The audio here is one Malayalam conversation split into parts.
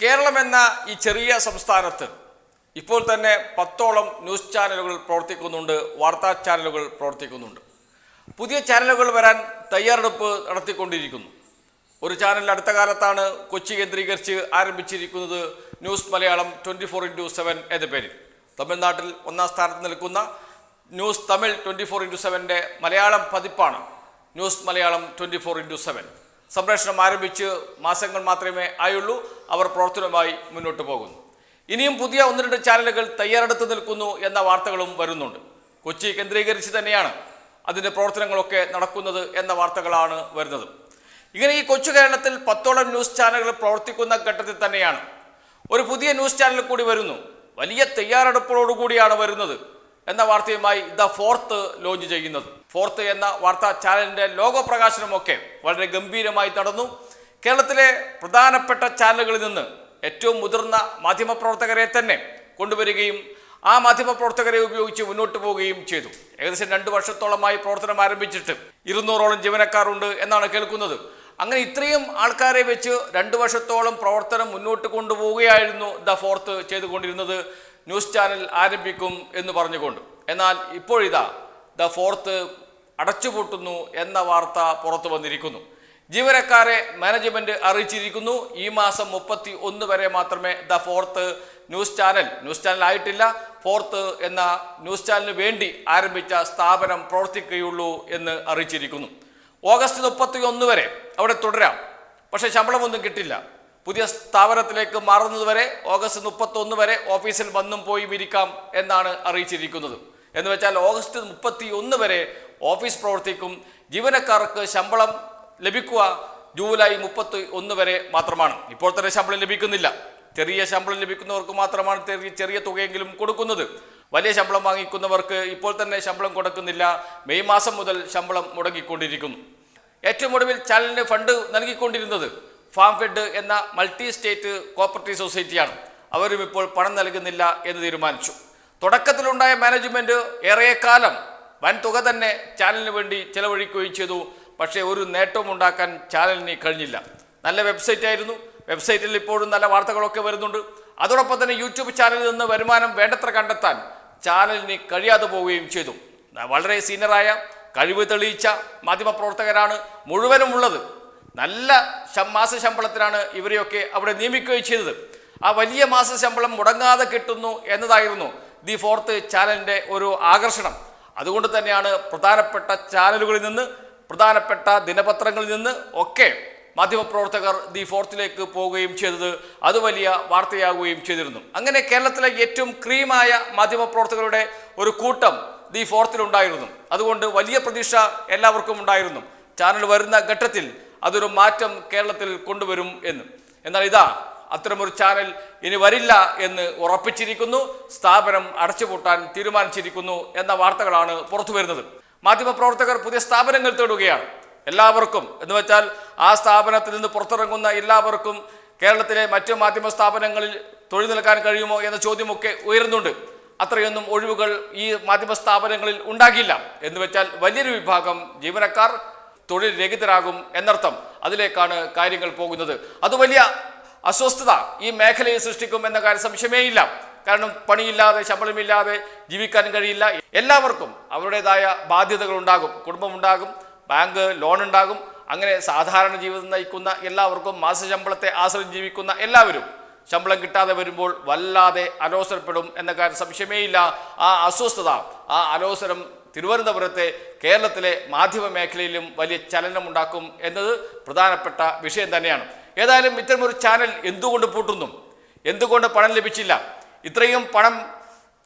കേരളം എന്ന ഈ ചെറിയ സംസ്ഥാനത്ത് ഇപ്പോൾ തന്നെ പത്തോളം ന്യൂസ് ചാനലുകൾ പ്രവർത്തിക്കുന്നുണ്ട് വാർത്താ ചാനലുകൾ പ്രവർത്തിക്കുന്നുണ്ട്. പുതിയ ചാനലുകൾ വരാൻ തയ്യാറെടുപ്പ് നടത്തിക്കൊണ്ടിരിക്കുന്നു. ഒരു ചാനൽ അടുത്ത കാലത്താണ് കൊച്ചി കേന്ദ്രീകരിച്ച് ആരംഭിച്ചിരിക്കുന്നത് news Malayalam twenty four into seven എന്ന പേരിൽ. തമിഴ്നാട്ടിൽ ഒന്നാം സ്ഥാനത്ത് നിൽക്കുന്ന news Tamil twenty four into സെവന്റെ മലയാളം പതിപ്പാണ് news Malayalam twenty four into seven. സംപ്രേഷണം ആരംഭിച്ച് മാസങ്ങൾ മാത്രമേ ആയുള്ളൂ. അവർ പ്രവർത്തനവുമായി മുന്നോട്ട് പോകുന്നു. ഇനിയും പുതിയ ഒന്ന് രണ്ട് ചാനലുകൾ തയ്യാറെടുത്ത് നിൽക്കുന്നു എന്ന വാർത്തകളും വരുന്നുണ്ട്. കൊച്ചി കേന്ദ്രീകരിച്ച് തന്നെയാണ് അതിന്റെ പ്രവർത്തനങ്ങളൊക്കെ നടക്കുന്നത് എന്ന വാർത്തകളാണ് വരുന്നത്. ഇങ്ങനെ ഈ കൊച്ചു കേരളത്തിൽ പത്തോളം ന്യൂസ് ചാനലുകൾ പ്രവർത്തിക്കുന്ന ഘട്ടത്തിൽ തന്നെയാണ്. ഒരു പുതിയ ന്യൂസ് ചാനൽ കൂടി വരുന്നു. വലിയ തയ്യാറെടുപ്പോടുകൂടിയാണ് വരുന്നത്. എന്ന വാർത്തയുമായി ദ ഫോർത്ത് ലോഞ്ച് ചെയ്യുന്നത്. ഫോർത്ത് എന്ന വാർത്താ ചാനലിന്റെ ലോഗോ പ്രകാശനമൊക്കെ വളരെ ഗംഭീരമായി നടന്നു. കേരളത്തിലെ പ്രധാനപ്പെട്ട ചാനലുകളിൽ നിന്ന് ഏറ്റവും മുതിർന്ന മാധ്യമപ്രവർത്തകരെ തന്നെ കൊണ്ടുവരികയും ആ മാധ്യമപ്രവർത്തകരെ ഉപയോഗിച്ച് മുന്നോട്ട് പോവുകയും ചെയ്തു. ഏകദേശം രണ്ട് വർഷത്തോളമായി പ്രവർത്തനം ആരംഭിച്ചിട്ട് ഇരുന്നൂറോളം ജീവനക്കാരുണ്ട് എന്നാണ് കേൾക്കുന്നത്. അങ്ങനെ ഇത്രയും ആൾക്കാരെ വെച്ച് രണ്ട് വർഷത്തോളം പ്രവർത്തനം മുന്നോട്ട് കൊണ്ടുപോവുകയായിരുന്നു ദ ഫോർത്ത് ചെയ്തുകൊണ്ടിരുന്നത്. ന്യൂസ് ചാനൽ ആരംഭിക്കും എന്ന് പറഞ്ഞുകൊണ്ട്. എന്നാൽ ഇപ്പോഴിതാ ദ ഫോർത്ത് അടച്ചുപൂട്ടുന്നു എന്ന വാർത്ത പുറത്തു വന്നിരിക്കുന്നു. ജീവനക്കാരെ മാനേജ്മെന്റ് അറിയിച്ചിരിക്കുന്നു. ഈ മാസം മുപ്പത്തി ഒന്ന് വരെ മാത്രമേ the fourth news channel news channel ആയിട്ടില്ല ഫോർത്ത് എന്ന ന്യൂസ് ചാനലിന് വേണ്ടി ആരംഭിച്ച സ്ഥാപനം പ്രവർത്തിക്കുകയുള്ളൂ എന്ന് അറിയിച്ചിരിക്കുന്നു. ഓഗസ്റ്റ് മുപ്പത്തി ഒന്ന് വരെ അവിടെ തുടരാം. പക്ഷേ ശമ്പളമൊന്നും കിട്ടില്ല. പുതിയ സ്ഥാപനത്തിലേക്ക് മാറുന്നതുവരെ ഓഗസ്റ്റ് മുപ്പത്തൊന്ന് വരെ ഓഫീസിൽ വന്നും പോയും ഇരിക്കാം എന്നാണ് അറിയിച്ചിരിക്കുന്നത്. എന്ന് വെച്ചാൽ ഓഗസ്റ്റ് മുപ്പത്തി ഒന്ന് വരെ ഓഫീസ് പ്രവർത്തിക്കും. ജീവനക്കാർക്ക് ശമ്പളം ലഭിക്കുക ജൂലൈ മുപ്പത്തി ഒന്ന് വരെ മാത്രമാണ്. ഇപ്പോൾ തന്നെ ശമ്പളം ലഭിക്കുന്നില്ല. ചെറിയ ശമ്പളം ലഭിക്കുന്നവർക്ക് മാത്രമാണ് ചെറിയ ചെറിയ തുകയെങ്കിലും കൊടുക്കുന്നത്. വലിയ ശമ്പളം വാങ്ങിക്കുന്നവർക്ക് ഇപ്പോൾ തന്നെ ശമ്പളം കൊടുക്കുന്നില്ല. മെയ് മാസം മുതൽ ശമ്പളം മുടങ്ങിക്കൊണ്ടിരിക്കുന്നു. ഏറ്റവും ഒടുവിൽ ചാനലിന് ഫണ്ട് നൽകിക്കൊണ്ടിരുന്നത് ഫാം ഫെഡ് എന്ന മൾട്ടി സ്റ്റേറ്റ് കോപ്പറേറ്റീവ് സൊസൈറ്റിയാണ്. അവരും ഇപ്പോൾ പണം നൽകുന്നില്ല എന്ന് തീരുമാനിച്ചു. തുടക്കത്തിലുണ്ടായ മാനേജ്മെന്റ് ഏറെക്കാലം വൻ തുക തന്നെ ചാനലിന് വേണ്ടി ചെലവഴിക്കുകയും ചെയ്തു. പക്ഷേ ഒരു നേട്ടവും ഉണ്ടാക്കാൻ ചാനലിന് കഴിഞ്ഞില്ല. നല്ല വെബ്സൈറ്റ് ആയിരുന്നു. വെബ്സൈറ്റിൽ ഇപ്പോഴും നല്ല വാർത്തകളൊക്കെ വരുന്നുണ്ട്. അതോടൊപ്പം തന്നെ യൂട്യൂബ് ചാനലിൽ നിന്ന് വരുമാനം വേണ്ടത്ര കണ്ടെത്താൻ ചാനലിന് കഴിയാതെ പോവുകയും ചെയ്തു. വളരെ സീനിയറായ കഴിവ് തെളിയിച്ച മാധ്യമപ്രവർത്തകരാണ് മുഴുവനും ഉള്ളത് നല്ല മാസ ശമ്പളത്തിനാണ് ഇവരെയൊക്കെ അവിടെ നിയമിക്കുകയും ചെയ്തത്. ആ വലിയ മാസ ശമ്പളം മുടങ്ങാതെ കിട്ടുന്നു എന്നതായിരുന്നു ദി ഫോർത്ത് ചാനലിന്റെ ഒരു ആകർഷണം. അതുകൊണ്ട് തന്നെയാണ് പ്രധാനപ്പെട്ട ചാനലുകളിൽ നിന്ന് പ്രധാനപ്പെട്ട ദിനപത്രങ്ങളിൽ നിന്ന് ഒക്കെ മാധ്യമപ്രവർത്തകർ ദി ഫോർത്തിലേക്ക് പോവുകയും ചെയ്തത്. അത് വലിയ വാർത്തയാകുകയും ചെയ്തിരുന്നു. അങ്ങനെ കേരളത്തിലെ ഏറ്റവും ക്രീമായ മാധ്യമപ്രവർത്തകരുടെ ഒരു കൂട്ടം ദി ഫോർത്തിലുണ്ടായിരുന്നു. അതുകൊണ്ട് വലിയ പ്രതീക്ഷ എല്ലാവർക്കും ഉണ്ടായിരുന്നു. ചാനൽ വരുന്ന ഘട്ടത്തിൽ അതൊരു മാറ്റം കേരളത്തിൽ കൊണ്ടുവരും എന്ന്. എന്നാൽ ഇതാ അത്തരമൊരു ചാനൽ ഇനി വരില്ല എന്ന് ഉറപ്പിച്ചിരിക്കുന്നു സ്ഥാപനം അടച്ചുപൂട്ടാൻ തീരുമാനിച്ചിരിക്കുന്നു എന്ന വാർത്തകളാണ് പുറത്തു വരുന്നത്. മാധ്യമപ്രവർത്തകർ പുതിയ സ്ഥാപനങ്ങൾ തേടുകയാണ്. എല്ലാവർക്കും എന്ന് വെച്ചാൽ ആ സ്ഥാപനത്തിൽ നിന്ന് പുറത്തിറങ്ങുന്ന എല്ലാവർക്കും കേരളത്തിലെ മറ്റു മാധ്യമ സ്ഥാപനങ്ങളിൽ തൊഴിൽ നൽകാൻ കഴിയുമോ എന്ന ചോദ്യമൊക്കെ ഉയരുന്നുണ്ട്. അത്രയൊന്നും ഒഴിവുകൾ ഈ മാധ്യമ സ്ഥാപനങ്ങളിൽ ഉണ്ടാകില്ല. എന്ന് വെച്ചാൽ വലിയൊരു വിഭാഗം ജീവനക്കാർ തൊഴിൽ രഹിതരാകും എന്നർത്ഥം അതിലേക്കാണ് കാര്യങ്ങൾ പോകുന്നത്. അത് വലിയ അസ്വസ്ഥത ഈ മേഖലയിൽ സൃഷ്ടിക്കും എന്ന കാര്യം സംശയമേ ഇല്ല കാരണം പണിയില്ലാതെ ശമ്പളമില്ലാതെ ജീവിക്കാൻ കഴിയില്ല. എല്ലാവർക്കും അവരുടേതായ ബാധ്യതകൾ ഉണ്ടാകും. കുടുംബമുണ്ടാകും ബാങ്ക് ലോൺ ഉണ്ടാകും. അങ്ങനെ സാധാരണ ജീവിതം നയിക്കുന്ന എല്ലാവർക്കും മാസ ശമ്പളത്തെ ആശ്രയം ജീവിക്കുന്ന എല്ലാവരും ശമ്പളം കിട്ടാതെ വരുമ്പോൾ വല്ലാതെ അലോസരപ്പെടും എന്ന കാര്യം സംശയമേ ഇല്ല ആ അസ്വസ്ഥത ആ അലോസരം തിരുവനന്തപുരത്തെ കേരളത്തിലെ മാധ്യമ മേഖലയിലും വലിയ ചലനമുണ്ടാക്കും എന്നത് പ്രധാനപ്പെട്ട വിഷയം തന്നെയാണ്. ഏതായാലും ഇത്തരമൊരു ചാനൽ എന്തുകൊണ്ട് പൂട്ടുന്നു? എന്തുകൊണ്ട് പണം ലഭിച്ചില്ല? ഇത്രയും പണം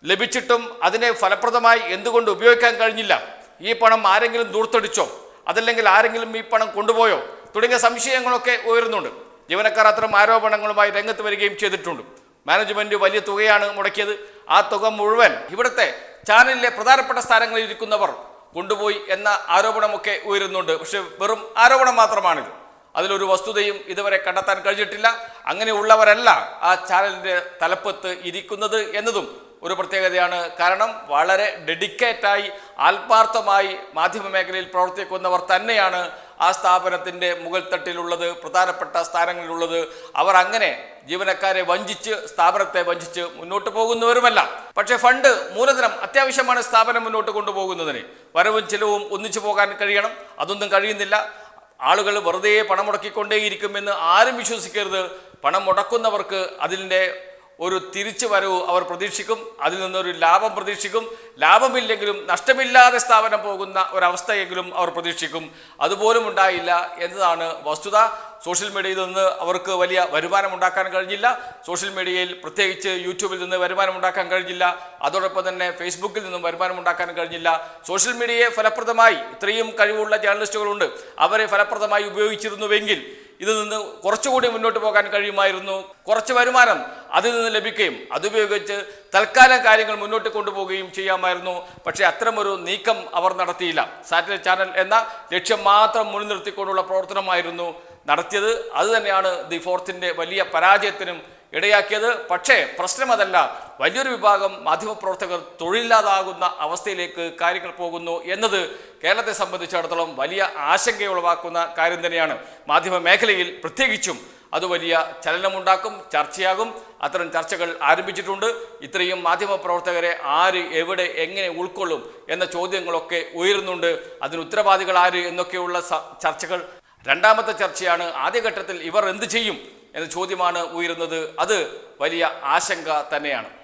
ലഭിച്ചിട്ടും അതിനെ ഫലപ്രദമായി എന്തുകൊണ്ട് ഉപയോഗിക്കാൻ കഴിഞ്ഞില്ല? ഈ പണം ആരെങ്കിലും ദൂർത്തടിച്ചോ? അതല്ലെങ്കിൽ ആരെങ്കിലും ഈ പണം കൊണ്ടുപോയോ? തുടങ്ങിയ സംശയങ്ങളൊക്കെ ഉയരുന്നുണ്ട്. ജീവനക്കാർ അത്തരം ആരോപണങ്ങളുമായി രംഗത്ത് വരികയും ചെയ്തിട്ടുണ്ട്. മാനേജ്മെന്റ് വലിയ തുകയാണ് മുടക്കിയത്. ആ തുക മുഴുവൻ ഇവിടുത്തെ ചാനലിലെ പ്രധാനപ്പെട്ട സ്ഥാനങ്ങളിൽ ഇരിക്കുന്നവർ കൊണ്ടുപോയി എന്ന ആരോപണമൊക്കെ ഉയരുന്നുണ്ട്. പക്ഷെ വെറും ആരോപണം മാത്രമാണിത്. അതിലൊരു വസ്തുതയും ഇതുവരെ കണ്ടെത്താൻ കഴിഞ്ഞിട്ടില്ല. അങ്ങനെയുള്ളവരല്ല ആ ചാനലിന്റെ തലപ്പത്ത് ഇരിക്കുന്നത് എന്നതും ഒരു പ്രത്യേകതയാണ്. കാരണം വളരെ ഡെഡിക്കേറ്റായി ആത്മാർത്ഥമായി മാധ്യമ മേഖലയിൽ പ്രവർത്തിക്കുന്നവർ തന്നെയാണ് ആ സ്ഥാപനത്തിന്റെ മുകൾ തട്ടിലുള്ളത് പ്രധാനപ്പെട്ട സ്ഥാനങ്ങളിലുള്ളത്. അവർ അങ്ങനെ ജീവനക്കാരെ വഞ്ചിച്ച് സ്ഥാപനത്തെ വഞ്ചിച്ച് മുന്നോട്ട് പോകുന്നവരുമല്ല. പക്ഷേ ഫണ്ട് മൂലധനം അത്യാവശ്യമാണ് സ്ഥാപനം മുന്നോട്ട് കൊണ്ടുപോകുന്നതിന്. വരവും ചിലവും ഒന്നിച്ചു പോകാൻ കഴിയണം അതൊന്നും കഴിയുന്നില്ല. ആളുകൾ വെറുതെ പണം മുടക്കിക്കൊണ്ടേയിരിക്കുമെന്ന് ആരും വിശ്വസിക്കരുത്. പണം മുടക്കുന്നവർക്ക് അതിന്റെ ഒരു തിരിച്ചു വരവ് അവർ പ്രതീക്ഷിക്കും. അതിൽ നിന്നൊരു ലാഭം പ്രതീക്ഷിക്കും. ലാഭമില്ലെങ്കിലും നഷ്ടമില്ലാതെ സ്ഥാപനം പോകുന്ന ഒരവസ്ഥയെങ്കിലും അവർ പ്രതീക്ഷിക്കും. അതുപോലും ഉണ്ടായില്ല എന്നതാണ് വസ്തുത. സോഷ്യൽ മീഡിയയിൽ നിന്ന് അവർക്ക് വലിയ വരുമാനം ഉണ്ടാക്കാൻ കഴിഞ്ഞില്ല. സോഷ്യൽ മീഡിയയിൽ പ്രത്യേകിച്ച് യൂട്യൂബിൽ നിന്ന് വരുമാനം ഉണ്ടാക്കാൻ കഴിഞ്ഞില്ല. അതോടൊപ്പം തന്നെ ഫേസ്ബുക്കിൽ നിന്നും വരുമാനം ഉണ്ടാക്കാൻ കഴിഞ്ഞില്ല. സോഷ്യൽ മീഡിയയെ ഫലപ്രദമായി ഇത്രയും കഴിവുള്ള ജേർണലിസ്റ്റുകളുണ്ട്. അവരെ ഫലപ്രദമായി ഉപയോഗിച്ചിരുന്നുവെങ്കിൽ ഇതിൽ നിന്ന് കുറച്ചുകൂടി മുന്നോട്ട് പോകാൻ കഴിയുമായിരുന്നു. കുറച്ച് വരുമാനം അതിൽ നിന്ന് ലഭിക്കുകയും അതുപയോഗിച്ച് തൽക്കാലം കാര്യങ്ങൾ മുന്നോട്ട് കൊണ്ടുപോവുകയും ചെയ്യാമായിരുന്നു. പക്ഷേ അത്തരമൊരു നീക്കം അവർ നടത്തിയില്ല. സാറ്റലൈറ്റ് ചാനൽ എന്ന ലക്ഷ്യം മാത്രം മുൻനിർത്തിക്കൊണ്ടുള്ള പ്രവർത്തനമായിരുന്നു നടത്തിയത്. അതുതന്നെയാണ് ദി ഫോർത്തിന്റെ വലിയ പരാജയത്തിനും ഇടയാക്കിയത്. പക്ഷേ പ്രശ്നം അതല്ല വലിയൊരു വിഭാഗം മാധ്യമപ്രവർത്തകർ തൊഴിലില്ലാതാകുന്ന അവസ്ഥയിലേക്ക് കാര്യങ്ങൾ പോകുന്നു എന്നത് കേരളത്തെ സംബന്ധിച്ചിടത്തോളം വലിയ ആശങ്കയുളവാക്കുന്ന കാര്യം തന്നെയാണ്. മാധ്യമ മേഖലയിൽ പ്രത്യേകിച്ചും അത് വലിയ ചലനമുണ്ടാക്കും ചർച്ചയാകും. അത്തരം ചർച്ചകൾ ആരംഭിച്ചിട്ടുണ്ട്. ഇത്രയും മാധ്യമപ്രവർത്തകരെ ആര് എവിടെ എങ്ങനെ ഉൾക്കൊള്ളും എന്ന ചോദ്യങ്ങളൊക്കെ ഉയരുന്നുണ്ട്. അതിന് ഉത്തരവാദികൾ ആര് എന്നൊക്കെയുള്ള ചർച്ചകൾ. രണ്ടാമത്തെ ചർച്ചയാണ് ആദ്യഘട്ടത്തിൽ ഇവർ എന്ത് ചെയ്യും? എന്ന ചോദ്യമാണ് ഉയരുന്നത്. അത് വലിയ ആശങ്ക തന്നെയാണ്.